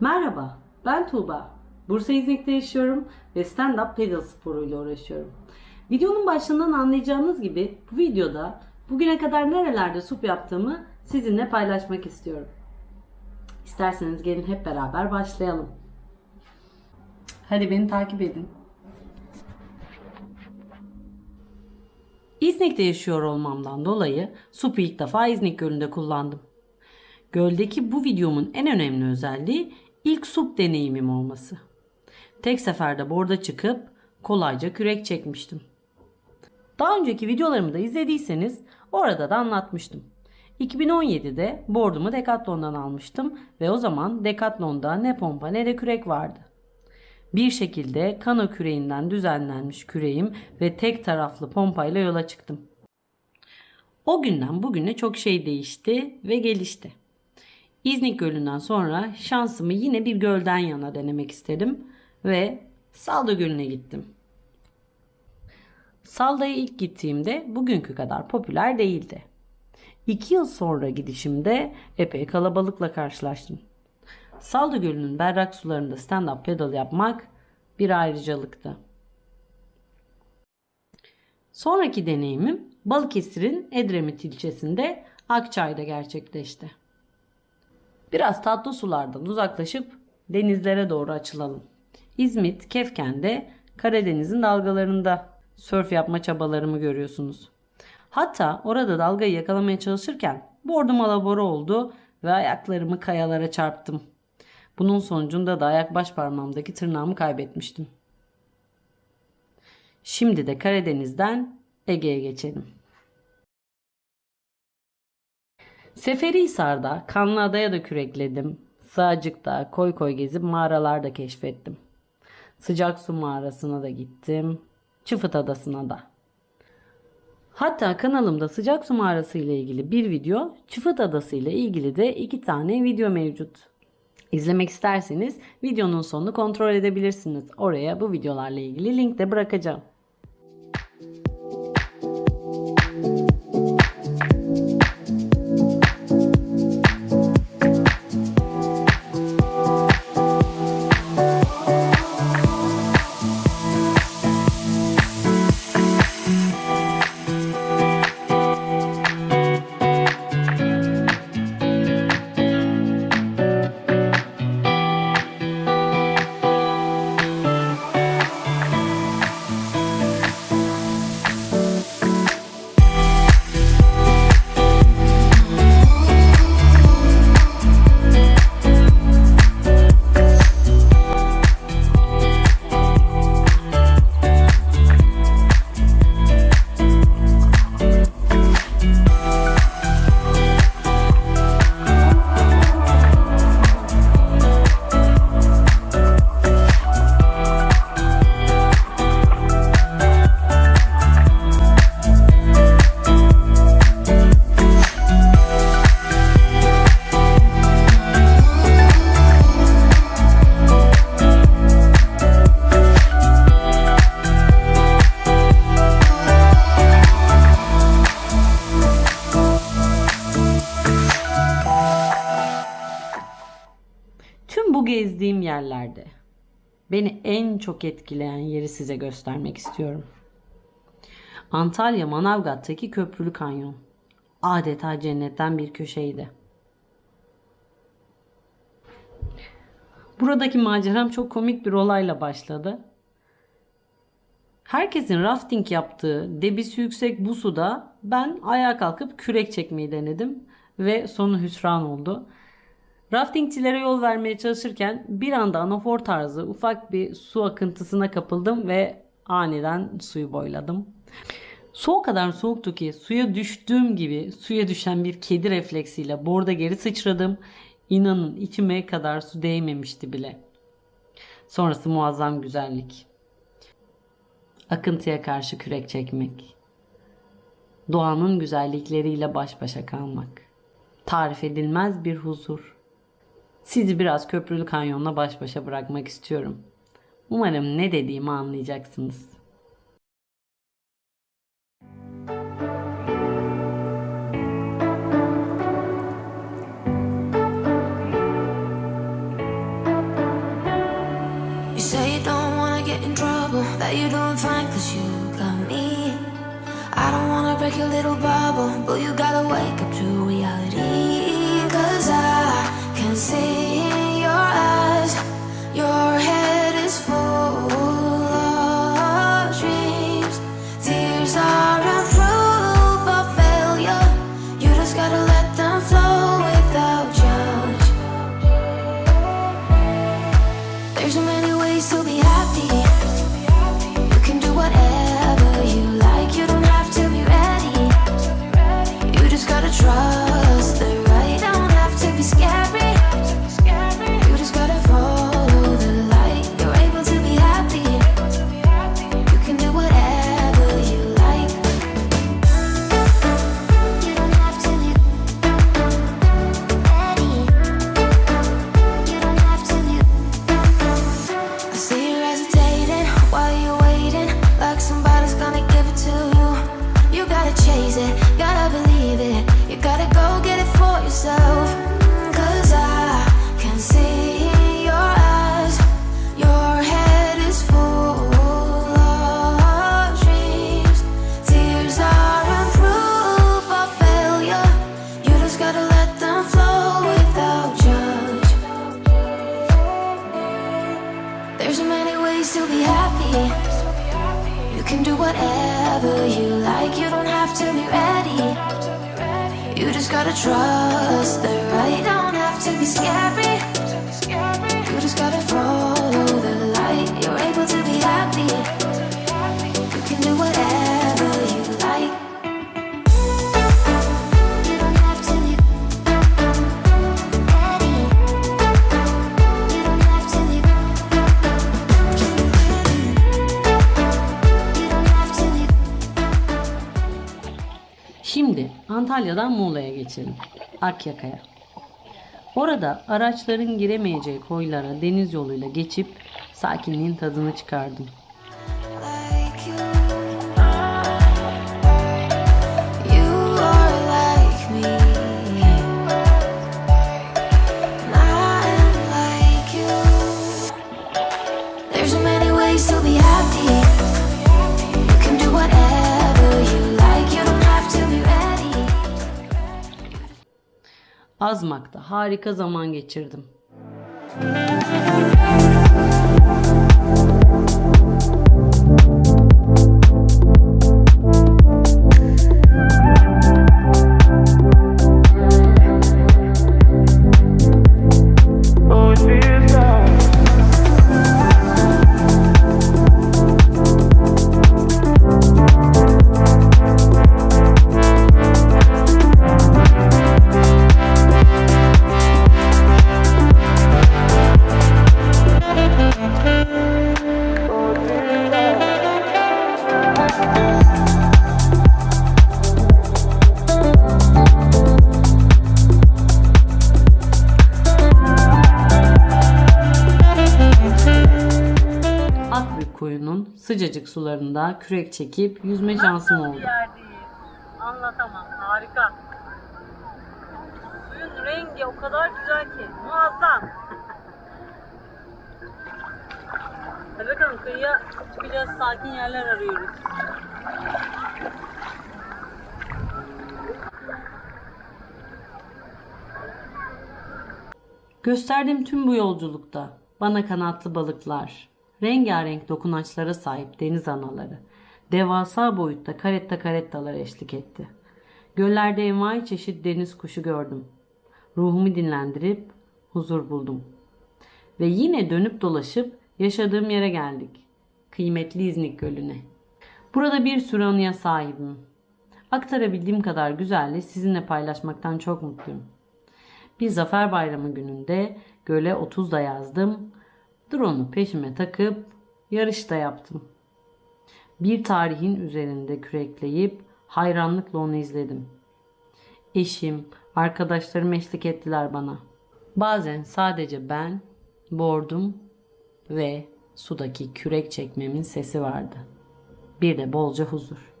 Merhaba, ben Tuğba. Bursa İznik'te yaşıyorum ve stand-up paddle sporuyla uğraşıyorum. Videonun başından anlayacağınız gibi bu videoda bugüne kadar nerelerde sup yaptığımı sizinle paylaşmak istiyorum. İsterseniz gelin hep beraber başlayalım. Hadi beni takip edin. İznik'te yaşıyor olmamdan dolayı supu ilk defa İznik Gölü'nde kullandım. Göldeki bu videomun en önemli özelliği ilk sup deneyimim olması. Tek seferde borda çıkıp kolayca kürek çekmiştim. Daha önceki videolarımı da izlediyseniz orada da anlatmıştım. 2017'de bordumu Decathlon'dan almıştım ve o zaman Decathlon'da ne pompa ne de kürek vardı. Bir şekilde kano küreğinden düzenlenmiş küreğim ve tek taraflı pompayla yola çıktım. O günden bugüne çok şey değişti ve gelişti. İznik Gölü'nden sonra şansımı yine bir gölden yana denemek istedim ve Salda Gölü'ne gittim. Salda'ya ilk gittiğimde bugünkü kadar popüler değildi. İki yıl sonra gidişimde epey kalabalıkla karşılaştım. Salda Gölü'nün berrak sularında stand-up pedal yapmak bir ayrıcalıktı. Sonraki deneyimim Balıkesir'in Edremit ilçesinde Akçay'da gerçekleşti. Biraz tatlı sulardan uzaklaşıp denizlere doğru açılalım. İzmit, Kefken'de Karadeniz'in dalgalarında sörf yapma çabalarımı görüyorsunuz. Hatta orada dalgayı yakalamaya çalışırken bordum alabora oldu ve ayaklarımı kayalara çarptım. Bunun sonucunda da ayak baş parmağımdaki tırnağımı kaybetmiştim. Şimdi de Karadeniz'den Ege'ye geçelim. Seferihisar'da, Kanlıada'ya da kürekledim. Sığacık'ta koy koy gezip mağaralarda keşfettim. Sıcak su mağarasına da gittim. Çıfıt Adası'na da. Hatta kanalımda sıcak su mağarası ile ilgili bir video, Çıfıt Adası ile ilgili de iki tane video mevcut. İzlemek isterseniz videonun sonunu kontrol edebilirsiniz. Oraya bu videolarla ilgili link de bırakacağım. Yerlerde beni en çok etkileyen yeri size göstermek istiyorum. Antalya Manavgat'taki Köprülü Kanyon. Adeta cennetten bir köşeydi. Buradaki maceram çok komik bir olayla başladı. Herkesin rafting yaptığı debisi yüksek bu suda ben ayağa kalkıp kürek çekmeyi denedim ve sonu hüsran oldu. Raftingçilere yol vermeye çalışırken bir anda anafor tarzı ufak bir su akıntısına kapıldım ve aniden suyu boyladım. Su o kadar soğuktu ki suya düştüğüm gibi suya düşen bir kedi refleksiyle borda geri sıçradım. İnanın içime kadar su değmemişti bile. Sonrası muazzam güzellik. Akıntıya karşı kürek çekmek. Doğanın güzellikleriyle baş başa kalmak. Tarif edilmez bir huzur. Sizi biraz köprülü kanyonla baş başa bırakmak istiyorum. Umarım ne dediğimi anlayacaksınız. That you're doing fine cause you got me. I don't wanna break your little bubble, but you gotta wake up to gotta trust the right. Don't have to be scary. You just gotta Şimdi Antalya'dan Muğla'ya geçelim. Akyaka'ya. Orada araçların giremeyeceği koylara deniz yoluyla geçip sakinliğin tadını çıkardım. Azmak'ta harika zaman geçirdim. Oh, koyunun sıcacık sularında kürek çekip yüzme şansım oldu. yerdeyiz. Anlatamam. Harika. Suyun rengi o kadar güzel ki. Muazzam. Hadi bakalım kıyıya çıkacağız. Sakin yerler arıyoruz. Gösterdiğim tüm bu yolculukta bana kanatlı balıklar, rengarenk dokunaçlara sahip deniz anaları, devasa boyutta karetta karettalar eşlik etti. Göllerde envai çeşit deniz kuşu gördüm. Ruhumu dinlendirip huzur buldum. Ve yine dönüp dolaşıp yaşadığım yere geldik. Kıymetli İznik Gölü'ne. Burada bir sürü anıya sahibim. Aktarabildiğim kadar güzelliği sizinle paylaşmaktan çok mutluyum. Bir zafer bayramı gününde göle 30 da yazdım. Drone'u peşime takıp yarış da yaptım. Bir tarihin üzerinde kürekleyip hayranlıkla onu izledim. Eşim, arkadaşlarım eşlik ettiler bana. Bazen sadece ben, bordum ve sudaki kürek çekmemin sesi vardı. Bir de bolca huzur.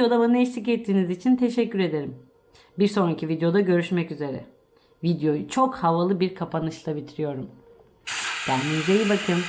Videoda bana eşlik ettiğiniz için teşekkür ederim. Bir sonraki videoda görüşmek üzere. Videoyu çok havalı bir kapanışla bitiriyorum. Kendinize iyi bakın.